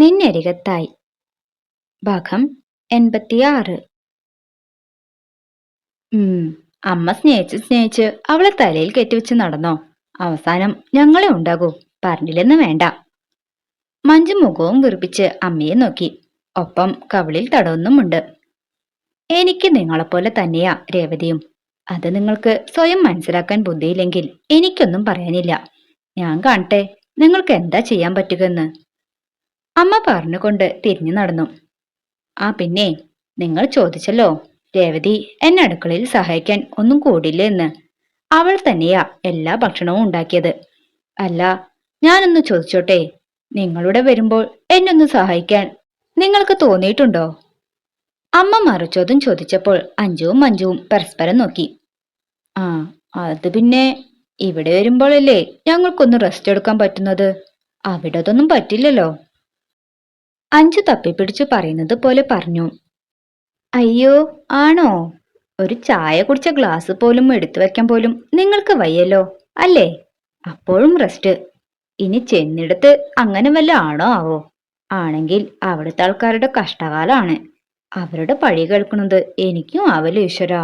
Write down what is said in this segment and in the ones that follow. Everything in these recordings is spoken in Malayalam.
നിന്നരികത്തായി. ഭാഗം എൺപത്തിയാറ്. അമ്മ സ്നേഹിച്ച് സ്നേഹിച്ച് അവളെ തലയിൽ കെട്ടിവെച്ച് നടന്നോ? അവസാനം ഞങ്ങളെ ഉണ്ടാകൂ പറഞ്ഞില്ലെന്ന് വേണ്ട. മഞ്ജു മുഖവും വീർപ്പിച്ച് അമ്മയെ നോക്കി. ഒപ്പം കവിളിൽ തടവുന്നുമുണ്ട്. എനിക്ക് നിങ്ങളെപ്പോലെ തന്നെയാ രേവതിയും. അത് നിങ്ങൾക്ക് സ്വയം മനസ്സിലാക്കാൻ ബുദ്ധിയില്ലെങ്കിൽ എനിക്കൊന്നും പറയാനില്ല. ഞാൻ കാണട്ടെ നിങ്ങൾക്ക് എന്താ ചെയ്യാൻ പറ്റുകയെന്ന്. അമ്മ പറഞ്ഞുകൊണ്ട് തിരിഞ്ഞു നടന്നു. ആ പിന്നെ നിങ്ങൾ ചോദിച്ചല്ലോ രേവതി എന്നെ അടുക്കളയിൽ സഹായിക്കാൻ ഒന്നും കൂടില്ല എന്ന്. അവൾ തന്നെയാ എല്ലാ ഭക്ഷണവും ഉണ്ടാക്കിയത്. അല്ല ഞാനൊന്ന് ചോദിച്ചോട്ടെ നിങ്ങളുടെ വരുമ്പോൾ എന്നൊന്ന് സഹായിക്കാൻ നിങ്ങൾക്ക് തോന്നിയിട്ടുണ്ടോ? അമ്മ മറുചോദ്യം ചോദിച്ചപ്പോൾ അഞ്ജുവും മഞ്ജുവും പരസ്പരം നോക്കി. ആ അത് പിന്നെ ഇവിടെ വരുമ്പോഴല്ലേ ഞങ്ങൾക്കൊന്ന് റെസ്റ്റ് എടുക്കാൻ പറ്റുന്നത്? അവിടെ അതൊന്നും പറ്റില്ലല്ലോ. അഞ്ചു തപ്പിപ്പിടിച്ചു പറയുന്നത് പോലെ പറഞ്ഞു. അയ്യോ ആണോ? ഒരു ചായ കുടിച്ച ഗ്ലാസ് പോലും എടുത്തു വെക്കാൻ പോലും നിങ്ങൾക്ക് വയ്യല്ലോ അല്ലേ? അപ്പോഴും റെസ്റ്റ് ഇനി ചെന്നിടത്ത് അങ്ങനെ വല്ല ആണോ ആവോ? ആണെങ്കിൽ അവിടുത്തെ ആൾക്കാരുടെ കഷ്ടകാലാണ്. അവരുടെ പഴി കേൾക്കുന്നത് എനിക്കും ആവല്ലോ ഈശ്വര.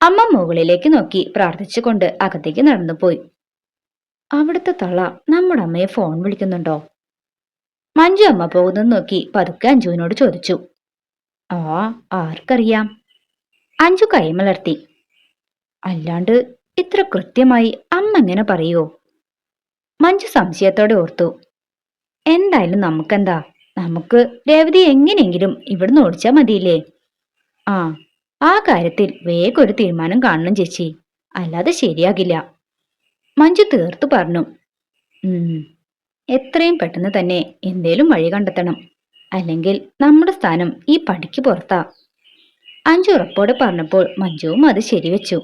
അമ്മ മുകളിലേക്ക് നോക്കി പ്രാർത്ഥിച്ചുകൊണ്ട് അകത്തേക്ക് നടന്നുപോയി. അവിടുത്തെ തള്ള നമ്മുടെ അമ്മയെ ഫോൺ വിളിക്കുന്നുണ്ടോ? മഞ്ജു അമ്മ പോകുന്നത് നോക്കി പതുക്കെ അഞ്ജുവിനോട് ചോദിച്ചു. ആ ആർക്കറിയാം? അഞ്ജു കൈമലർത്തി. അല്ലാണ്ട് ഇത്ര കൃത്യമായി അമ്മ എങ്ങനെ പറയോ? മഞ്ജു സംശയത്തോടെ ഓർത്തു. എന്തായാലും നമുക്കെന്താ? നമുക്ക് രേവതി എങ്ങനെയെങ്കിലും ഇവിടുന്ന് ഓടിച്ചാൽ മതിയില്ലേ? ആ ആ കാര്യത്തിൽ വേഗം ഒരു തീരുമാനം കാണണം ചേച്ചി. അല്ലാതെ ശരിയാകില്ല. മഞ്ജു തീർത്തു പറഞ്ഞു. എത്രയും പെട്ടെന്ന് തന്നെ എന്തേലും വഴി കണ്ടെത്തണം. അല്ലെങ്കിൽ നമ്മുടെ സ്ഥാനം ഈ പടിക്ക് പുറത്താ. അഞ്ചു ഉറപ്പോടെ പറഞ്ഞപ്പോൾ മഞ്ജുവും അത് ശരിവെച്ചു.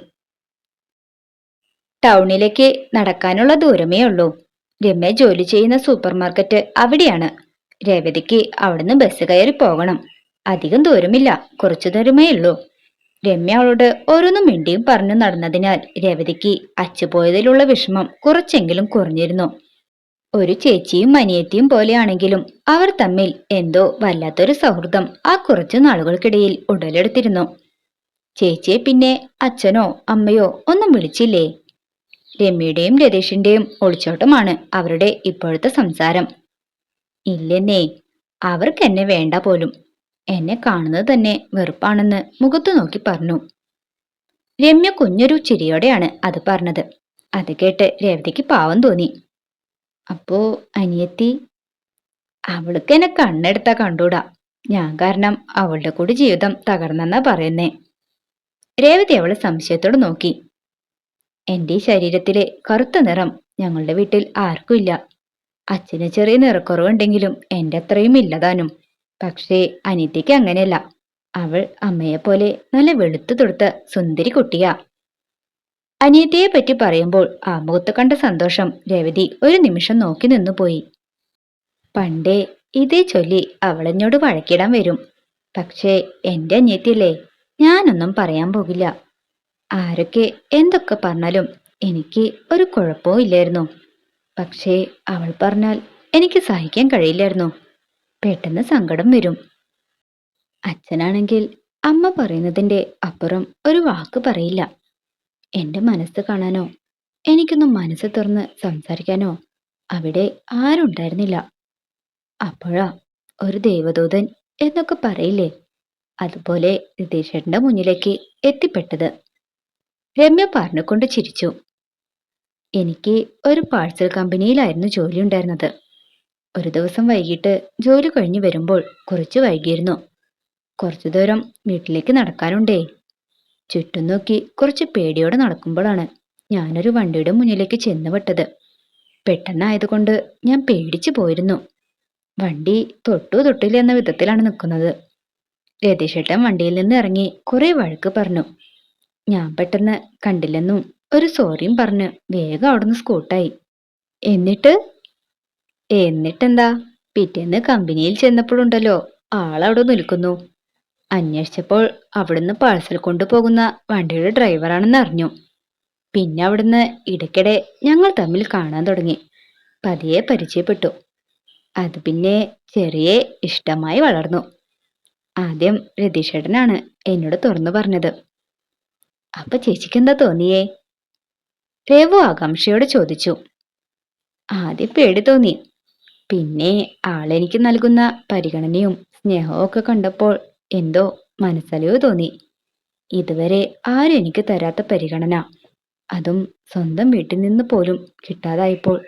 ടൗണിലേക്ക് നടക്കാനുള്ള ദൂരമേ ഉള്ളൂ. രമ്യ ജോലി ചെയ്യുന്ന സൂപ്പർ മാർക്കറ്റ് അവിടെയാണ്. രേവതിക്ക് അവിടുന്ന് ബസ് കയറി പോകണം. അധികം ദൂരമില്ല. കുറച്ചു ദൂരമേ ഉള്ളൂ. രമ്യ അവളോട് ഓരോന്നും മിണ്ടിയും പറഞ്ഞു നടന്നതിനാൽ രേവതിക്ക് അച്ചുപോയതിലുള്ള വിഷമം കുറച്ചെങ്കിലും കുറഞ്ഞിരുന്നു. ഒരു ചേച്ചിയും അനിയത്തിയും പോലെയാണെങ്കിലും അവർ തമ്മിൽ എന്തോ വല്ലാത്തൊരു സൗഹൃദം ആ കുറച്ചു നാളുകൾക്കിടയിൽ ഉടലെടുത്തിരുന്നു. ചേച്ചിയെ പിന്നെ അച്ഛനോ അമ്മയോ ഒന്നും വിളിച്ചില്ലേ? രമ്യയുടെയും രതീഷിന്റെയും ഒളിച്ചോട്ടമാണ് അവരുടെ ഇപ്പോഴത്തെ സംസാരം. ഇല്ലെന്നേ അവർക്ക് എന്നെ വേണ്ട പോലും. എന്നെ കാണുന്നത് തന്നെ വെറുപ്പാണെന്ന് മുഖത്തു നോക്കി പറഞ്ഞു. രമ്യ കുഞ്ഞൊരു ചിരിയോടെയാണ് അത് പറഞ്ഞത്. അത് കേട്ട് രേവതിക്ക് പാവം തോന്നി. അപ്പോ അനിയത്തി അവൾക്ക് എന്നെ കണ്ണെടുത്താ കണ്ടൂടാ. ഞാൻ കാരണം അവളുടെ കൂടി ജീവിതം തകർന്നെന്നാ പറയുന്നേ. രേവതി അവളെ സംശയത്തോട് നോക്കി. എന്റെ ശരീരത്തിലെ കറുത്ത നിറം ഞങ്ങളുടെ വീട്ടിൽ ആർക്കും ഇല്ല. അച്ഛന് ചെറിയ നിറക്കുറവുണ്ടെങ്കിലും എന്റെ അത്രയും ഇല്ലതാനും. പക്ഷേ അനിയത്തിക്ക് അങ്ങനെയല്ല. അവൾ അമ്മയെപ്പോലെ നല്ല വെളുത്തു തൊടുത്ത സുന്ദരി കുട്ടിയാ. അനിയത്തിയെ പറ്റി പറയുമ്പോൾ ആ മുഖത്ത് കണ്ട സന്തോഷം രവതി ഒരു നിമിഷം നോക്കി നിന്നുപോയി പണ്ടേ ഇതേ ചൊല്ലി അവളെന്നോട് വഴക്കിടാൻ വരും. പക്ഷേ എന്റെ അനിയത്തിയല്ലേ ഞാനൊന്നും പറയാൻ പോകില്ല. ആരൊക്കെ എന്തൊക്കെ പറഞ്ഞാലും എനിക്ക് ഒരു കുഴപ്പവും ഇല്ലായിരുന്നു. പക്ഷേ അവൾ പറഞ്ഞാൽ എനിക്ക് സഹിക്കാൻ കഴിയില്ലായിരുന്നു. പെട്ടെന്ന് സങ്കടം വരും. അച്ഛനാണെങ്കിൽ അമ്മ പറയുന്നതിന്റെ അപ്പുറം ഒരു വാക്ക് പറയില്ല. എന്റെ മനസ്സ് കാണാനോ? എനിക്കൊന്നും മനസ്സ് തുറന്ന് സംസാരിക്കാനോ? അവിടെ ആരുണ്ടായിരുന്നില്ല. അപ്പോഴാ ഒരു ദൈവദൂതൻ എന്നൊക്കെ പറയില്ലേ? അതുപോലെ റിതീഷേട്ടന്റെ മുന്നിലേക്ക് എത്തിപ്പെട്ടത്. രമ്യ പറഞ്ഞുകൊണ്ട് ചിരിച്ചു. എനിക്ക് ഒരു പാഴ്സൽ കമ്പനിയിലായിരുന്നു ജോലി ഉണ്ടായിരുന്നത് ഒരു ദിവസം വൈകിട്ട് ജോലി കഴിഞ്ഞു വരുമ്പോൾ കുറച്ച് വൈകിയിരുന്നു. കുറച്ചു ദൂരം വീട്ടിലേക്ക് നടക്കാനുണ്ടേ. ചുറ്റും നോക്കി കുറച്ച് പേടിയോടെ നടക്കുമ്പോഴാണ് ഞാനൊരു വണ്ടിയുടെ മുന്നിലേക്ക് ചെന്ന് വിട്ടത് പെട്ടെന്നായതുകൊണ്ട് ഞാൻ പേടിച്ചു പോയിരുന്നു. വണ്ടി തൊട്ടു തൊട്ടില്ല എന്ന വിധത്തിലാണ് നിൽക്കുന്നത്. രതീഷേട്ടൻ വണ്ടിയിൽ നിന്ന് ഇറങ്ങി കുറെ വഴക്ക് പറഞ്ഞു. ഞാൻ പെട്ടെന്ന് കണ്ടില്ലെന്നും ഒരു സോറിയും പറഞ്ഞ് വേഗം അവിടുന്ന് സ്കൂട്ടായി. എന്നിട്ട്? എന്നിട്ടെന്താ? പിറ്റേന്ന് കമ്പനിയിൽ ചെന്നപ്പോഴുണ്ടല്ലോ. ആളവിടെ നിൽക്കുന്നു. അന്വേഷിച്ചപ്പോൾ അവിടുന്ന് പാഴ്സൽ കൊണ്ടുപോകുന്ന വണ്ടിയുടെ ഡ്രൈവറാണെന്ന് അറിഞ്ഞു. പിന്നെ അവിടുന്ന് ഇടയ്ക്കിടെ ഞങ്ങൾ തമ്മിൽ കാണാൻ തുടങ്ങി. പതിയെ പരിചയപ്പെട്ടു. അത് പിന്നെ ചെറിയ ഇഷ്ടമായി വളർന്നു. ആദ്യം രതീഷേട്ടനാണ് എന്നോട് തുറന്നു പറഞ്ഞത്. അപ്പൊ ചേച്ചിക്ക് എന്താ തോന്നിയേ? രേവു ആകാംക്ഷയോട് ചോദിച്ചു. ആദ്യം പേടി തോന്നി. പിന്നെ ആളെനിക്ക് നൽകുന്ന പരിഗണനയും സ്നേഹവും ഒക്കെ കണ്ടപ്പോൾ എന്തോ മനസ്സലിവ് തോന്നി. ഇതുവരെ ആരും എനിക്ക് തരാത്ത പരിഗണന. അതും സ്വന്തം വീട്ടിൽ നിന്ന് പോലും കിട്ടാതായപ്പോൾ.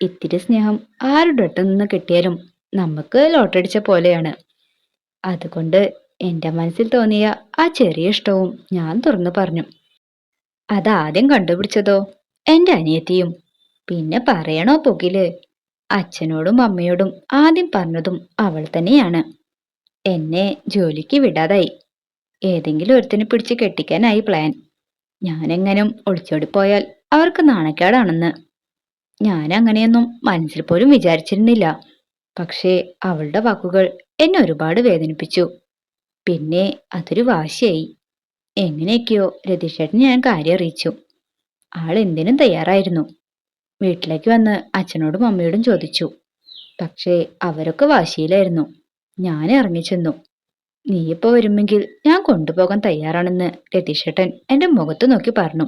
ഇത്തിരി സ്നേഹം ആരുടെ അടുത്ത് നിന്ന് കിട്ടിയാലും നമുക്ക് ലോട്ടടിച്ച പോലെയാണ്. അതുകൊണ്ട് എന്റെ മനസ്സിൽ തോന്നിയ ആ ചെറിയ ഇഷ്ടവും ഞാൻ തുറന്നു പറഞ്ഞു. അതാദ്യം കണ്ടുപിടിച്ചതോ? എന്റെ അനിയത്തിയും. പിന്നെ പറയണോ പൊകിൽ? അച്ഛനോടും അമ്മയോടും ആദ്യം പറഞ്ഞതും അവൾ തന്നെയാണ്. എന്നെ ജോലിക്ക് വിടാതായി. ഏതെങ്കിലും ഒരുത്തിനെ പിടിച്ച് കെട്ടിക്കാനായി പ്ലാൻ ഞാനെങ്ങനും ഒളിച്ചോടിപ്പോയാൽ അവർക്ക് നാണക്കേടാണെന്ന്. ഞാൻ അങ്ങനെയൊന്നും മനസ്സിൽ പോലും വിചാരിച്ചിരുന്നില്ല. പക്ഷേ അവളുടെ വാക്കുകൾ എന്നെ ഒരുപാട് വേദനിപ്പിച്ചു. പിന്നെ അതൊരു വാശിയായി. എങ്ങനെയൊക്കെയോ രതീഷേട്ടന് ഞാൻ കാര്യം അറിയിച്ചു. ആൾ എന്തിനും തയ്യാറായിരുന്നു. വീട്ടിലേക്ക് വന്ന് അച്ഛനോടും അമ്മയോടും ചോദിച്ചു. പക്ഷേ അവരൊക്കെ വാശിയിലായിരുന്നു. ഞാൻ ഇറങ്ങി ഇറങ്ങിച്ചെന്നു നീയിപ്പോ വരുമെങ്കിൽ ഞാൻ കൊണ്ടുപോകാൻ തയ്യാറാണെന്ന് രതീഷേട്ടൻ എന്റെ മുഖത്ത് നോക്കി പറഞ്ഞു.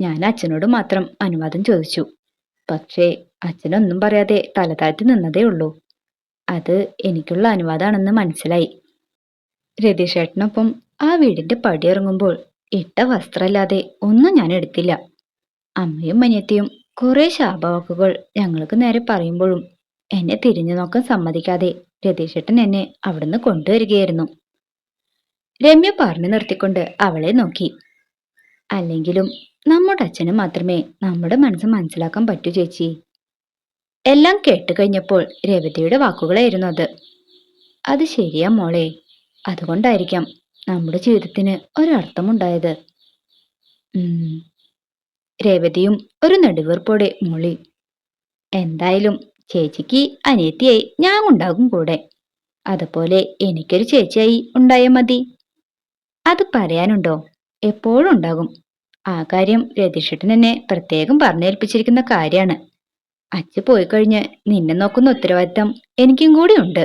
ഞാൻ അച്ഛനോട് മാത്രം അനുവാദം ചോദിച്ചു. പക്ഷേ അച്ഛനൊന്നും പറയാതെ തലതാഴ്ത്തി നിന്നതേ ഉള്ളൂ. അത് എനിക്കുള്ള അനുവാദമാണെന്ന് മനസ്സിലായി. രതീഷേട്ടനൊപ്പം ആ വീടിന്റെ പടിയിറങ്ങുമ്പോൾ ഇട്ട വസ്ത്രമല്ലാതെ ഒന്നും ഞാൻ എടുത്തില്ല. അമ്മയും അനിയത്തിയും കുറെ ശാപവാക്കുകൾ ഞങ്ങൾക്ക് നേരെ പറയുമ്പോഴും എന്നെ തിരിഞ്ഞു നോക്കാൻ സമ്മതിക്കാതെ രതീഷേട്ടൻ എന്നെ അവിടുന്ന് കൊണ്ടുവരികയായിരുന്നു. രമ്യ പറഞ്ഞു നിർത്തിക്കൊണ്ട് അവളെ നോക്കി. അല്ലെങ്കിലും നമ്മുടെ അച്ഛന് മാത്രമേ നമ്മുടെ മനസ്സ് മനസ്സിലാക്കാൻ പറ്റൂ ചേച്ചി. എല്ലാം കേട്ട് കഴിഞ്ഞപ്പോൾ രവതിയുടെ വാക്കുകളായിരുന്നു അത്. അത് ശരിയാ മോളെ. അതുകൊണ്ടായിരിക്കാം നമ്മുടെ ജീവിതത്തിന് ഒരർത്ഥമുണ്ടായത്. രേവതിയും ഒരു നെടുവീർപ്പോടെ മോളി എന്തായാലും ചേച്ചിക്ക് അനിയത്തിയായി ഞാൻ ഉണ്ടാകും കൂടെ. അതുപോലെ എനിക്കൊരു ചേച്ചിയായി ഉണ്ടായ മതി. അത് പറയാനുണ്ടോ? എപ്പോഴും ഉണ്ടാകും. ആ കാര്യം രതീഷേട്ടൻ എന്നെ പ്രത്യേകം പറഞ്ഞേൽപ്പിച്ചിരിക്കുന്ന കാര്യമാണ്. അച്ഛ പോയി കഴിഞ്ഞ് നിന്നെ നോക്കുന്ന ഉത്തരവാദിത്തം എനിക്കും കൂടി ഉണ്ട്.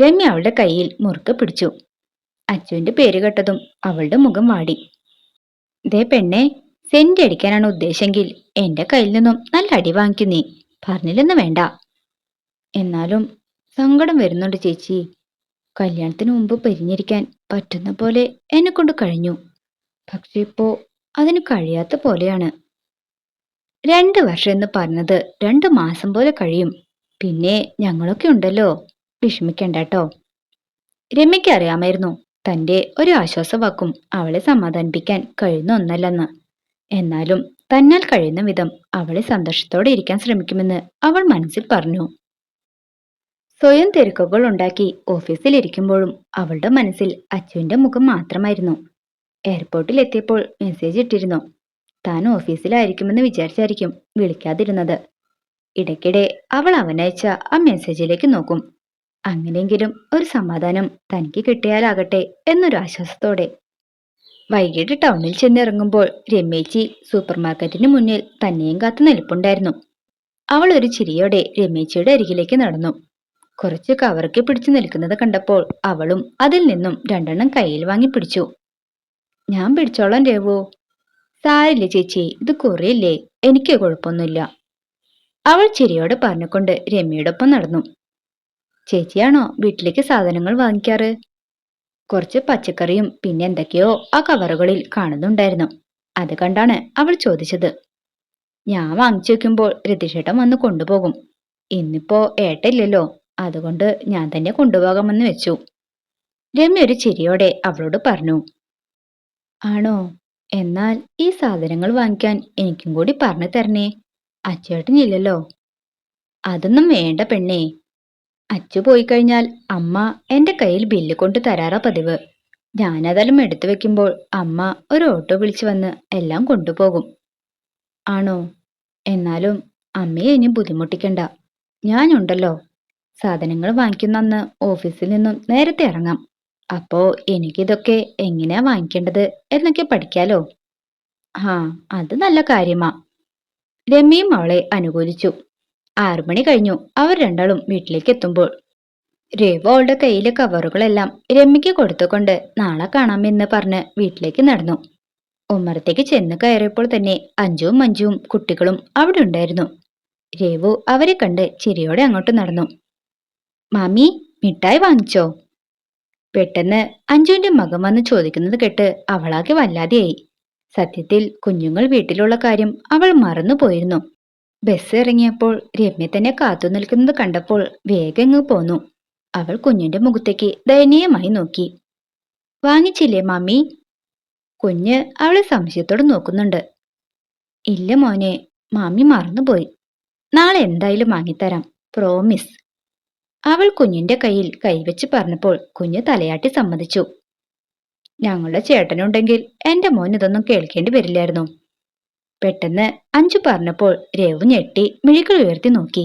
രമ്യ അവളുടെ കയ്യിൽ മുറുക്കെ പിടിച്ചു. അച്ചുവിന്റെ പേര് കേട്ടതും അവളുടെ മുഖം വാടി. ദേ പെണ്ണെ സെന്റ് അടിക്കാനാണ് ഉദ്ദേശമെങ്കിൽ എന്റെ കയ്യിൽ നിന്നും നല്ല അടി വാങ്ങിക്കുന്നേ നീ. പറഞ്ഞില്ലെന്ന് വേണ്ട. എന്നാലും സങ്കടം വരുന്നുണ്ട് ചേച്ചി. കല്യാണത്തിന് മുമ്പ് പിരിഞ്ഞിരിക്കാൻ പറ്റുന്ന പോലെ എന്നെ കൊണ്ട് കഴിഞ്ഞു. പക്ഷെ ഇപ്പോ അതിന് കഴിയാത്ത പോലെയാണ്. രണ്ട് വർഷം എന്ന് പറഞ്ഞത് രണ്ട് മാസം പോലെ കഴിയും. പിന്നെ ഞങ്ങളൊക്കെ ഉണ്ടല്ലോ. വിഷമിക്കണ്ട കേട്ടോ രമ്യയ്ക്ക് അറിയാമായിരുന്നു തന്റെ ഒരു ആശ്വാസവാക്കും അവളെ സമാധാനിപ്പിക്കാൻ കഴിയുന്ന ഒന്നല്ലെന്ന്. എന്നാലും തന്നാൽ കഴിയുന്ന വിധം അവളെ സന്തോഷത്തോടെ ഇരിക്കാൻ ശ്രമിക്കുമെന്ന് അവൾ മനസ്സിൽ പറഞ്ഞു. സ്വയം തിരക്കുകൾ ഉണ്ടാക്കി ഓഫീസിൽ ഇരിക്കുമ്പോഴും അവളുടെ മനസ്സിൽ അച്ചുവിന്റെ മുഖം മാത്രമായിരുന്നു. എയർപോർട്ടിൽ എത്തിയപ്പോൾ മെസ്സേജ് ഇട്ടിരുന്നു. താൻ ഓഫീസിലായിരിക്കുമെന്ന് വിചാരിച്ചായിരിക്കും വിളിക്കാതിരുന്നത്. ഇടയ്ക്കിടെ അവൾ അവനയച്ച ആ മെസ്സേജിലേക്ക് നോക്കും. അങ്ങനെയെങ്കിലും ഒരു സമാധാനം തനിക്ക് കിട്ടിയാലാകട്ടെ എന്നൊരു ആശ്വാസത്തോടെ വൈകിട്ട് ടൗണിൽ ചെന്നിറങ്ങുമ്പോൾ രമേച്ചി സൂപ്പർ മാർക്കറ്റിന് മുന്നിൽ തന്നെയും കാത്തു നിൽപ്പുണ്ടായിരുന്നു. അവൾ ഒരു ചിരിയോടെ രമേച്ചിയുടെ അരികിലേക്ക് നടന്നു. കുറച്ച് കവറൊക്കെ പിടിച്ചു നിൽക്കുന്നത് കണ്ടപ്പോൾ അവളും അതിൽ നിന്നും രണ്ടെണ്ണം കയ്യിൽ വാങ്ങി പിടിച്ചു. ഞാൻ പിടിച്ചോളാം രേവു സാരില്ല ചേച്ചി ഇത് കുറയില്ലേ? എനിക്ക് കുഴപ്പമൊന്നുമില്ല. അവൾ ചിരിയോടെ പറഞ്ഞുകൊണ്ട് രമ്യയോടൊപ്പം നടന്നു. ചേച്ചിയാണോ വീട്ടിലേക്ക് സാധനങ്ങൾ വാങ്ങിക്കാറ്? കുറച്ച് പച്ചക്കറിയും പിന്നെ എന്തൊക്കെയോ ആ കവറുകളിൽ കാണുന്നുണ്ടായിരുന്നു. അത് കണ്ടാണ് അവൾ ചോദിച്ചത്. ഞാൻ വാങ്ങിച്ചു വെക്കുമ്പോൾ രതിഷേട്ടം വന്ന് കൊണ്ടുപോകും. ഇന്നിപ്പോ ഏട്ടയില്ലല്ലോ അതുകൊണ്ട് ഞാൻ തന്നെ കൊണ്ടുപോകാമെന്ന് വെച്ചു. രമ്യ ഒരു ചിരിയോടെ അവളോട് പറഞ്ഞു. ആണോ? എന്നാൽ ഈ സാധനങ്ങൾ വാങ്ങിക്കാൻ എനിക്കും കൂടി പറഞ്ഞു തരണേ. അച്ചേട്ടനില്ലല്ലോ. അതൊന്നും വേണ്ട പെണ്ണേ. അച്ചു പോയി കഴിഞ്ഞാൽ അമ്മ എന്റെ കയ്യിൽ ബില്ല് കൊണ്ട് തരാറാ പതിവ്. ഞാനതെല്ലാം എടുത്തു വെക്കുമ്പോൾ അമ്മ ഒരു ഓട്ടോ വിളിച്ചു വന്ന് എല്ലാം കൊണ്ടുപോകും. ആണോ? എന്നാലും അമ്മയെ ഇനി ബുദ്ധിമുട്ടിക്കണ്ട. ഞാനുണ്ടല്ലോ. സാധനങ്ങൾ വാങ്ങിക്കുന്ന അന്ന് ഓഫീസിൽ നിന്നും നേരത്തെ ഇറങ്ങാം. അപ്പോ എനിക്കിതൊക്കെ എങ്ങനെയാ വാങ്ങിക്കേണ്ടത് എന്നൊക്കെ പഠിക്കാലോ. ആ അത് നല്ല കാര്യമാ. രമ്യയും അവളെ അനുകൂലിച്ചു. ആറുമണി കഴിഞ്ഞു. അവർ രണ്ടാളും വീട്ടിലേക്ക് എത്തുമ്പോൾ രേവ അവളുടെ കയ്യിലെ കവറുകളെല്ലാം രമ്യയ്ക്ക് കൊടുത്തുകൊണ്ട് നാളെ കാണാം എന്ന് പറഞ്ഞ് വീട്ടിലേക്ക് നടന്നു. ഉമ്മറത്തേക്ക് ചെന്ന് കയറിയപ്പോൾ തന്നെ അഞ്ചുവും മഞ്ജുവും കുട്ടികളും അവിടെ ഉണ്ടായിരുന്നു. രേവു അവരെ കണ്ട് ചിരിയോടെ അങ്ങോട്ട് നടന്നു. മാമി മിഠായി വാങ്ങിച്ചോ? പെട്ടെന്ന് അഞ്ജുവിന്റെ മകൻ വന്ന് ചോദിക്കുന്നത് കേട്ട് അവളാകെ വല്ലാതെയായി. സത്യത്തിൽ കുഞ്ഞുങ്ങൾ വീട്ടിലുള്ള കാര്യം അവൾ മറന്നുപോയിരുന്നു. ബസ് ഇറങ്ങിയപ്പോൾ രമ്യ തന്നെ കാത്തു നിൽക്കുന്നത് കണ്ടപ്പോൾ വേഗം ഇങ്ങ് പോന്നു. അവൾ കുഞ്ഞിന്റെ മുഖത്തേക്ക് ദയനീയമായി നോക്കി. വാങ്ങിച്ചില്ലേ മാമി? കുഞ്ഞ് അവളെ സംശയത്തോടെ നോക്കുന്നുണ്ട്. ഇല്ല മോനെ മാമി മറന്നുപോയി. നാളെ എന്തായാലും വാങ്ങിത്തരാം. പ്രോമിസ് അവൾ കുഞ്ഞിന്റെ കയ്യിൽ കൈവച്ച് പറഞ്ഞപ്പോൾ കുഞ്ഞ് തലയാട്ടി സമ്മതിച്ചു. ഞങ്ങളുടെ ചേട്ടനുണ്ടെങ്കിൽ എന്റെ മോൻ ഇതൊന്നും കേൾക്കേണ്ടി വരില്ലായിരുന്നു. പെട്ടെന്ന് അഞ്ചു പറഞ്ഞപ്പോൾ രവു ഞെട്ടി മിഴികൾ ഉയർത്തി നോക്കി.